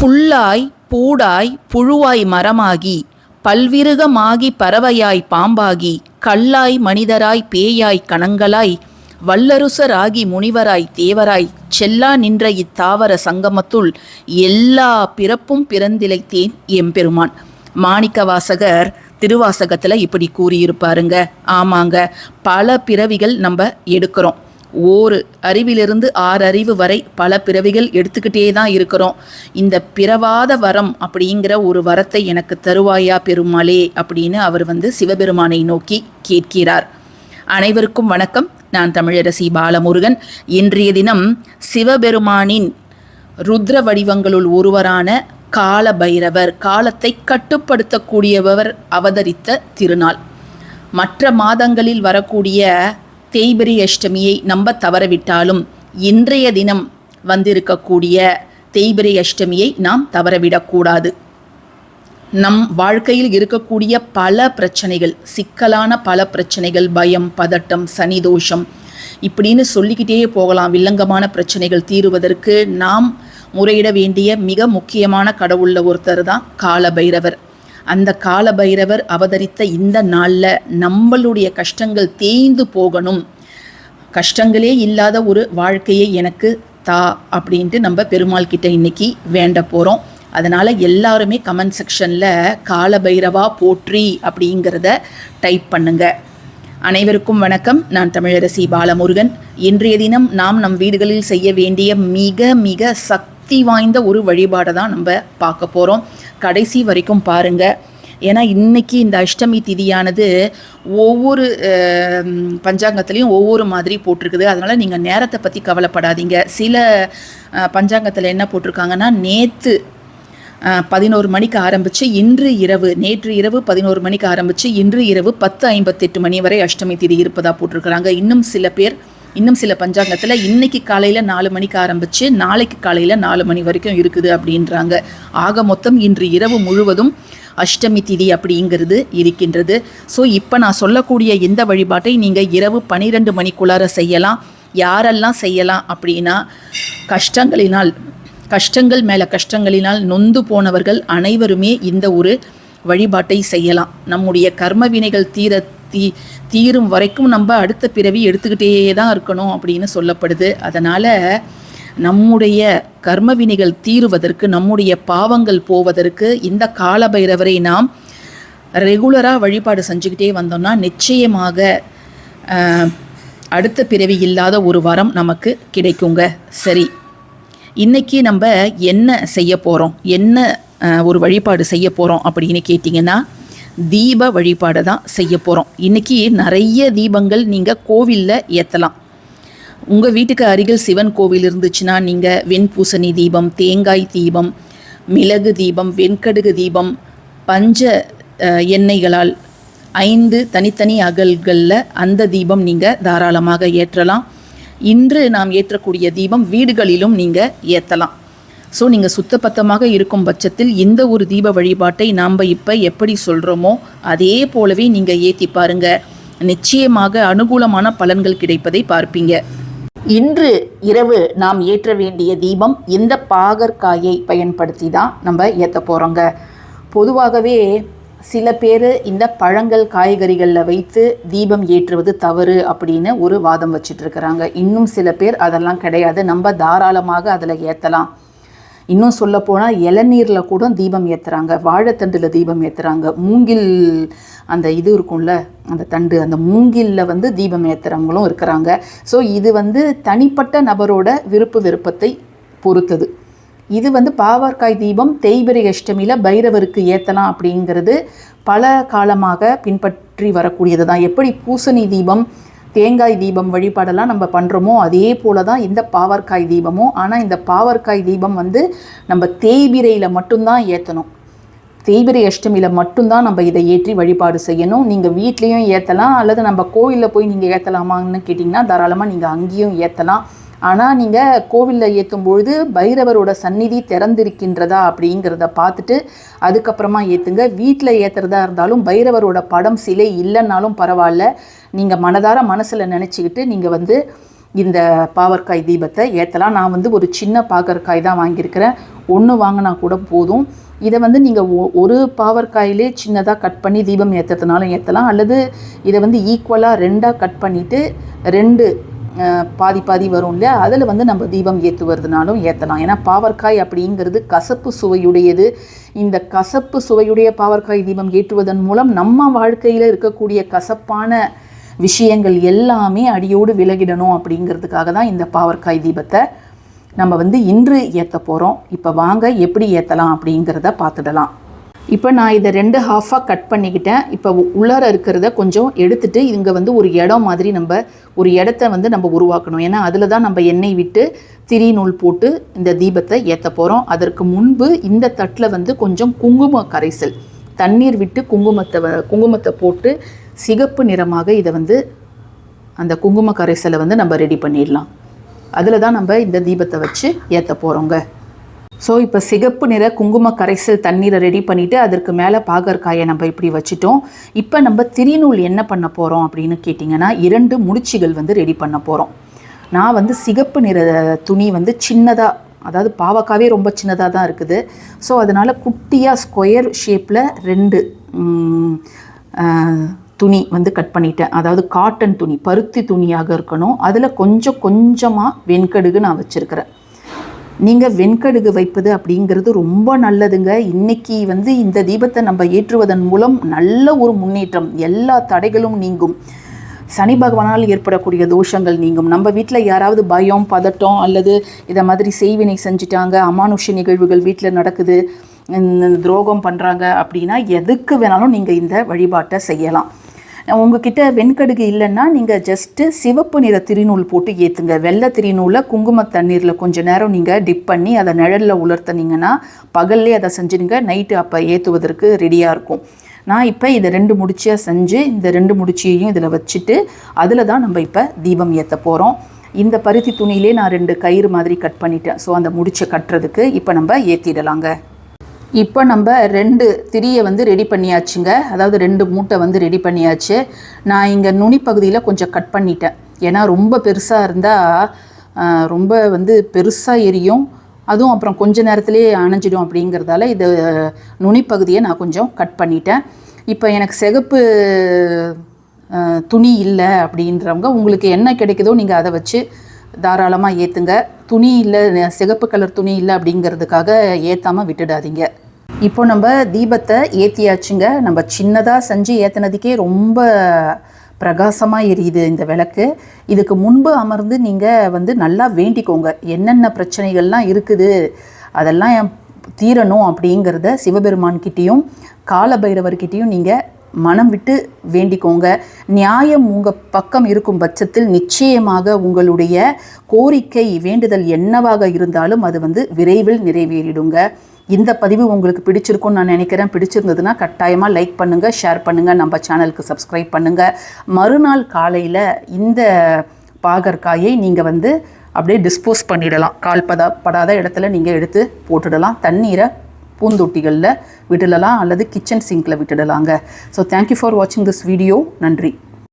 புல்லாய் பூடாய் புழுவாய் மரமாகி பல்விருகமாகி பறவையாய் பாம்பாகி கல்லாய் மனிதராய் பேயாய் கணங்களாய் வல்லருசராகி முனிவராய் தேவராய் செல்லா நின்ற இத்தாவர சங்கமத்துள் எல்லா பிறப்பும் பிறந்திலைத்தேன் எம்பெருமான். மாணிக்கவாசகர் திருவாசகத்தில் இப்படி கூறியிருப்பாருங்க. ஆமாங்க பல பிறவிகள் நம்ம எடுக்கிறோம். ஓர் அறிவிலிருந்து ஆறு அறிவு வரை பல பிறவிகள் எடுத்துக்கிட்டே தான் இருக்கிறோம். இந்த பிறவாத வரம் அப்படிங்கிற ஒரு வரத்தை எனக்கு தருவாயா பெருமாளே அப்படின்னு அவர் வந்து சிவபெருமானை நோக்கி கேட்கிறார். அனைவருக்கும் வணக்கம். நான் தமிழரசி பாலமுருகன். இன்றைய தினம் சிவபெருமானின் ருத்ர வடிவங்களுள் ஒருவரான கால பைரவர் காலத்தை கட்டுப்படுத்தக்கூடியவர் அவதரித்த திருநாள். மற்ற மாதங்களில் வரக்கூடிய தேய்பிரி அஷ்டமியை நம்ப தவறவிட்டாலும் இன்றைய தினம் வந்திருக்கக்கூடிய தேய்பிரி அஷ்டமியை நாம் தவறவிடக்கூடாது. நம் வாழ்க்கையில் இருக்கக்கூடிய பல பிரச்சனைகள் சிக்கலான பல பிரச்சனைகள் பயம் பதட்டம் சனிதோஷம் இப்படின்னு சொல்லிக்கிட்டே போகலாம். வில்லங்கமான பிரச்சனைகள் தீருவதற்கு நாம் முறையிட வேண்டிய மிக முக்கியமான கடவுளில் ஒருத்தர் தான் காலபைரவர். அந்த காலபைரவர் அவதரித்த இந்த நாளில் நம்மளுடைய கஷ்டங்கள் தேய்ந்து போகணும். கஷ்டங்களே இல்லாத ஒரு வாழ்க்கையை எனக்கு தா அப்படின்ட்டு நம்ம பெருமாள் கிட்ட இன்னைக்கு வேண்ட போகிறோம் அதனால் எல்லாருமே கமெண்ட் செக்ஷனில் காலபைரவா போற்றி அப்படிங்கிறத டைப் பண்ணுங்க. அனைவருக்கும் வணக்கம். நான் தமிழரசி பாலமுருகன். இன்றைய தினம் நாம் நம் வீடுகளில் செய்ய வேண்டிய மிக மிக சக்தி வாய்ந்த ஒரு வழிபாடை தான் நம்ம பார்க்க போகிறோம் கடைசி வரைக்கும் பாருங்கள் ஏன்னா இன்னைக்கு இந்த அஷ்டமி திதியானது ஒவ்வொரு பஞ்சாங்கத்துலேயும் ஒவ்வொரு மாதிரி போட்டிருக்குது. அதனால் நீங்கள் நேரத்தை பற்றி கவலைப்படாதீங்க. சில பஞ்சாங்கத்தில் என்ன போட்டிருக்காங்கன்னா நேற்று பதினோரு மணிக்கு ஆரம்பித்து இன்று இரவு நேற்று இரவு பதினோரு மணிக்கு ஆரம்பித்து இன்று இரவு பத்து ஐம்பத்தெட்டு மணி வரை அஷ்டமி திதி இருப்பதாக போட்டிருக்கிறாங்க. இன்னும் சில பேர் இன்னும் சில பஞ்சாங்கத்தில் இன்னைக்கு காலையில் நாலு மணிக்கு ஆரம்பித்து நாளைக்கு காலையில் நாலு மணி வரைக்கும் இருக்குது அப்படின்றாங்க. ஆக மொத்தம் இன்று இரவு முழுவதும் அஷ்டமி திதி அப்படிங்கிறது இருக்கின்றது. ஸோ இப்போ நான் சொல்லக்கூடிய இந்த வழிபாட்டை நீங்கள் இரவு பன்னிரெண்டு மணிக்குள்ளார செய்யலாம். யாரெல்லாம் செய்யலாம் அப்படின்னா கஷ்டங்களினால் கஷ்டங்கள் மேலே கஷ்டங்களினால் நொந்து போனவர்கள் அனைவருமே இந்த ஒரு வழிபாட்டை செய்யலாம். நம்முடைய கர்ம வினைகள் தீர தீ தீரும் வரைக்கும் நம்ம அடுத்த பிறவி எடுத்துக்கிட்டே தான் இருக்கணும் அப்படின்னு சொல்லப்படுது. அதனால் நம்முடைய கர்ம வினைகள் தீருவதற்கு நம்முடைய பாவங்கள் போவதற்கு இந்த காலபைரவரை நாம் ரெகுலராக வழிபாடு செஞ்சுக்கிட்டே வந்தோம்னா நிச்சயமாக அடுத்த பிறவி இல்லாத ஒரு வரம் நமக்கு கிடைக்குங்க. சரி இன்றைக்கி நம்ம என்ன செய்ய போகிறோம் என்ன ஒரு வழிபாடு செய்ய போகிறோம் அப்படின்னு கேட்டிங்கன்னா தீப வழிபாடு தான் செய்ய போகிறோம் இன்றைக்கி நிறைய தீபங்கள் நீங்கள் கோவிலில் ஏற்றலாம் உங்கள் வீட்டுக்கு அருகில் சிவன் கோவில் இருந்துச்சுன்னா நீங்கள் வெண்பூசணி தீபம் தேங்காய் தீபம் மிளகு தீபம் வெண்கடுகு தீபம் பஞ்ச எண்ணெய்களால் ஐந்து தனித்தனி அகல்களில் அந்த தீபம் நீங்கள் தாராளமாக ஏற்றலாம். இன்று நாம் ஏற்றக்கூடிய தீபம் வீடுகளிலும் நீங்கள் ஏற்றலாம் ஸோ நீங்கள் சுத்தபத்தமாக இருக்கும் பட்சத்தில் இந்த ஒரு தீப வழிபாட்டை நாம் இப்போ எப்படி சொல்கிறோமோ அதே போலவே நீங்கள் ஏற்றி பாருங்கள் நிச்சயமாக அனுகூலமான பலன்கள் கிடைப்பதை பார்ப்பீங்க. இன்று இரவு நாம் ஏற்ற வேண்டிய தீபம் இந்த பாகற்காயை பயன்படுத்தி தான் நம்ம ஏற்ற போகிறோங்க பொதுவாகவே சில பேர் இந்த பழங்கள் காய்கறிகளில் வைத்து தீபம் ஏற்றுவது தவறு அப்படின்னு ஒரு வாதம் வச்சிட்ருக்கிறாங்க இன்னும் சில பேர் அதெல்லாம் கிடையாது. நம்ம தாராளமாக அதில் ஏற்றலாம் இன்னும் சொல்லப்போனால் இளநீரில் கூட தீபம் ஏற்றுறாங்க வாழைத்தண்டில் தீபம் ஏற்றுறாங்க மூங்கில் அந்த இது இருக்கும்ல அந்த தண்டு அந்த மூங்கிலில் வந்து தீபம் ஏற்றுறவங்களும் இருக்கிறாங்க. ஸோ இது வந்து தனிப்பட்ட நபரோட விருப்பு விருப்பத்தை பொறுத்தது. இது வந்து பாவற்காய் தீபம் தேய்பிரை அஷ்டமியில் பைரவருக்கு ஏற்றலாம் அப்படிங்கிறது பல காலமாக பின்பற்றி வரக்கூடியது தான் எப்படி பூசணி தீபம் தேங்காய் தீபம் வழிபாடெல்லாம் நம்ம பண்ணுறோமோ அதே போல தான் இந்த பாவற்காய் தீபமும். ஆனால் இந்த பாவற்காய் தீபம் வந்து நம்ம தேய்பிரையில் மட்டும்தான் ஏற்றணும் தேய்பிரை அஷ்டமியில் மட்டும்தான் நம்ம இதை ஏற்றி வழிபாடு செய்யணும். நீங்கள் வீட்லேயும் ஏற்றலாம் அல்லது நம்ம கோவிலில் போய் நீங்கள் ஏற்றலாமான்னு கேட்டிங்கன்னா தாராளமாக நீங்கள் அங்கேயும் ஏற்றலாம் ஆனால் நீங்கள் கோவிலில் ஏற்றும் பொழுது பைரவரோட சந்நிதி திறந்திருக்கின்றதா அப்படிங்கிறத பார்த்துட்டு அதுக்கப்புறமா ஏற்றுங்க வீட்டில் ஏற்றுறதா இருந்தாலும் பைரவரோட படம் சிலை இல்லைன்னாலும் பரவாயில்ல. நீங்கள் மனதார மனசில் நினச்சிக்கிட்டு நீங்கள் வந்து இந்த பாவற்காய் தீபத்தை ஏற்றலாம் நான் வந்து ஒரு சின்ன பாகற்காய் தான் வாங்கியிருக்கிறேன். ஒன்று வாங்கினா கூட போதும். இதை வந்து நீங்கள் ஒரு பாவற்காயிலே சின்னதாக கட் பண்ணி தீபம் ஏற்றுறதுனாலும் ஏற்றலாம் அல்லது இதை வந்து ஈக்குவலாக ரெண்டாக கட் பண்ணிவிட்டு ரெண்டு பாதி பாதி வரும் இல்லையா? அதில் வந்து நம்ம தீபம் ஏற்றுவதுனாலும் ஏற்றலாம் ஏன்னா பாவற்காய் அப்படிங்கிறது கசப்பு சுவையுடையது. இந்த கசப்பு சுவையுடைய பாவற்காய் தீபம் ஏற்றுவதன் மூலம் நம்ம வாழ்க்கையில் இருக்கக்கூடிய கசப்பான விஷயங்கள் எல்லாமே அடியோடு விலகிடணும் அப்படிங்கிறதுக்காக தான் இந்த பாவற்காய் தீபத்தை நம்ம வந்து இன்று ஏற்ற போகிறோம் இப்போ வாங்க எப்படி ஏற்றலாம் அப்படிங்கிறத பார்த்துடலாம். இப்போ நான் இதை ரெண்டு ஹாஃபாக கட் பண்ணிக்கிட்டேன். இப்போ உள்ளார இருக்கிறத கொஞ்சம் எடுத்துட்டு இங்கே வந்து ஒரு இடம் மாதிரி நம்ம ஒரு இடத்த வந்து நம்ம உருவாக்கணும். ஏன்னா அதில் தான் நம்ம எண்ணெய் விட்டு திரி நூல் போட்டு இந்த தீபத்தை ஏற்ற போகிறோம் அதற்கு முன்பு இந்த தட்டில் வந்து கொஞ்சம் குங்கும கரைசல் தண்ணீர் விட்டு குங்குமத்தை வ- குங்குமத்தை போட்டு சிகப்பு நிறமாக இதை வந்து அந்த குங்கும கரைசலை வந்து நம்ம ரெடி பண்ணிடலாம். அதில் தான் நம்ம இந்த தீபத்தை வச்சு ஏற்ற போகிறோங்க ஸோ இப்போ சிகப்பு நிற குங்கும கரைசல் தண்ணீரை ரெடி பண்ணிவிட்டு அதற்கு மேலே பாகற்காயை நம்ம இப்படி வச்சுட்டோம். இப்போ நம்ம திரிநூல் என்ன பண்ண போகிறோம் அப்படின்னு கேட்டிங்கன்னா இரண்டு முடிச்சுகள் வந்து ரெடி பண்ண போகிறோம் நான் வந்து சிகப்பு நிற துணி வந்து சின்னதாக அதாவது பாவக்காவே ரொம்ப சின்னதாக தான் இருக்குது. ஸோ அதனால் குட்டியாக ஸ்கொயர் ஷேப்பில் ரெண்டு துணி வந்து கட் பண்ணிட்டேன். அதாவது காட்டன் துணி பருத்தி துணியாக இருக்கணும். அதில் கொஞ்சம் கொஞ்சமாக வெண்கடுகு நான் வச்சுருக்கிறேன். நீங்கள் வெண்கடுகு வைப்பது அப்படிங்கிறது ரொம்ப நல்லதுங்க. இன்னைக்கு வந்து இந்த தீபத்தை நம்ம ஏற்றுவதன் மூலம் நல்ல ஒரு முன்னேற்றம். எல்லா தடைகளும் நீங்கும். சனி பகவானால் ஏற்படக்கூடிய தோஷங்கள் நீங்கும். நம்ம வீட்டில் யாராவது பயம் பதட்டம் அல்லது இதை மாதிரி செய்வினை செஞ்சிட்டாங்க அமானுஷ நிகழ்வுகள் வீட்டில் நடக்குது இந்த துரோகம் பண்ணுறாங்க அப்படின்னா எதுக்கு வேணாலும் நீங்கள் இந்த வழிபாட்டை செய்யலாம். உங்ககிட்ட வெண்கடுகு இல்லைன்னா நீங்கள் ஜஸ்ட்டு சிவப்பு நிற திருநூல் போட்டு ஏற்றுங்க வெள்ளை திருநூலை குங்கும தண்ணீரில் கொஞ்ச நேரம் நீங்கள் டிப் பண்ணி அதை நிழலில் உலர்த்தினீங்கன்னா பகல்லே அதை செஞ்சுடுங்க. நைட்டு அப்போ ஏற்றுவதற்கு ரெடியாக இருக்கும். நான் இப்போ இதை ரெண்டு முடிச்சியாக செஞ்சு இந்த ரெண்டு முடிச்சியையும் இதில் வச்சுட்டு அதில் தான் நம்ம இப்போ தீபம் ஏற்ற போகிறோம் இந்த பருத்தி துணியிலே நான் ரெண்டு கயிறு மாதிரி கட் பண்ணிட்டேன். ஸோ அந்த முடிச்சை கட்டுறதுக்கு இப்போ நம்ம ஏற்றிடலாங்க இப்போ நம்ம ரெண்டு திரியை வந்து ரெடி பண்ணியாச்சுங்க. அதாவது ரெண்டு மூட்டை வந்து ரெடி பண்ணியாச்சு. நான் இங்கே நுனி பகுதியில் கொஞ்சம் கட் பண்ணிட்டேன். ஏன்னா ரொம்ப பெருசாக இருந்தால் ரொம்ப வந்து பெருசாக எரியும். அதுவும் அப்புறம் கொஞ்ச நேரத்துலேயே அணைஞ்சிடும் அப்படிங்கிறதால இது நுனிப்பகுதியை நான் கொஞ்சம் கட் பண்ணிட்டேன். இப்போ எனக்கு சிகப்பு துணி இல்லை அப்படின்றவங்க உங்களுக்கு என்ன கிடைக்குதோ நீங்கள் அதை வச்சு தாராளமாக ஏற்றுங்க துணி இல்லை சிகப்பு கலர் துணி இல்லை அப்படிங்கிறதுக்காக ஏற்றாமல் விட்டுடாதீங்க. இப்போ நம்ம தீபத்தை ஏற்றியாச்சுங்க நம்ம சின்னதாக செஞ்சு ஏற்றினதுக்கே ரொம்ப பிரகாசமாக எரியுது இந்த விளக்கு. இதுக்கு முன்பு அமர்ந்து நீங்கள் வந்து நல்லா வேண்டிக்கோங்க. என்னென்ன பிரச்சனைகள்லாம் இருக்குது அதெல்லாம் என் தீரணும் அப்படிங்கிறத சிவபெருமான்கிட்டேயும் காலபைரவர்கிட்டையும் நீங்கள் மனம் விட்டு வேண்டிக்கோங்க. நியாயம் உங்கள் பக்கம் இருக்கும் பட்சத்தில் நிச்சயமாக உங்களுடைய கோரிக்கை வேண்டுதல் என்னவாக இருந்தாலும் அது வந்து விரைவில் நிறைவேறிடுங்க. இந்த பதிவு உங்களுக்கு பிடிச்சிருக்கும்னு நான் நினைக்கிறேன். பிடிச்சிருந்ததுன்னா கட்டாயமாக லைக் பண்ணுங்கள் ஷேர் பண்ணுங்கள் நம்ம சேனலுக்கு சப்ஸ்கிரைப் பண்ணுங்கள் மறுநாள் காலையில் இந்த பாகற்காயை நீங்கள் வந்து அப்படியே டிஸ்போஸ் பண்ணிடலாம். கால் பதா படாத இடத்துல நீங்கள் எடுத்து போட்டுடலாம். தண்ணீரை பூந்தொட்டிகளில் விட்டுடலாம் அல்லது கிச்சன் சிங்கில் விட்டுடலாங்க. ஸோ தேங்க்யூ ஃபார் வாட்சிங் திஸ் வீடியோ நன்றி.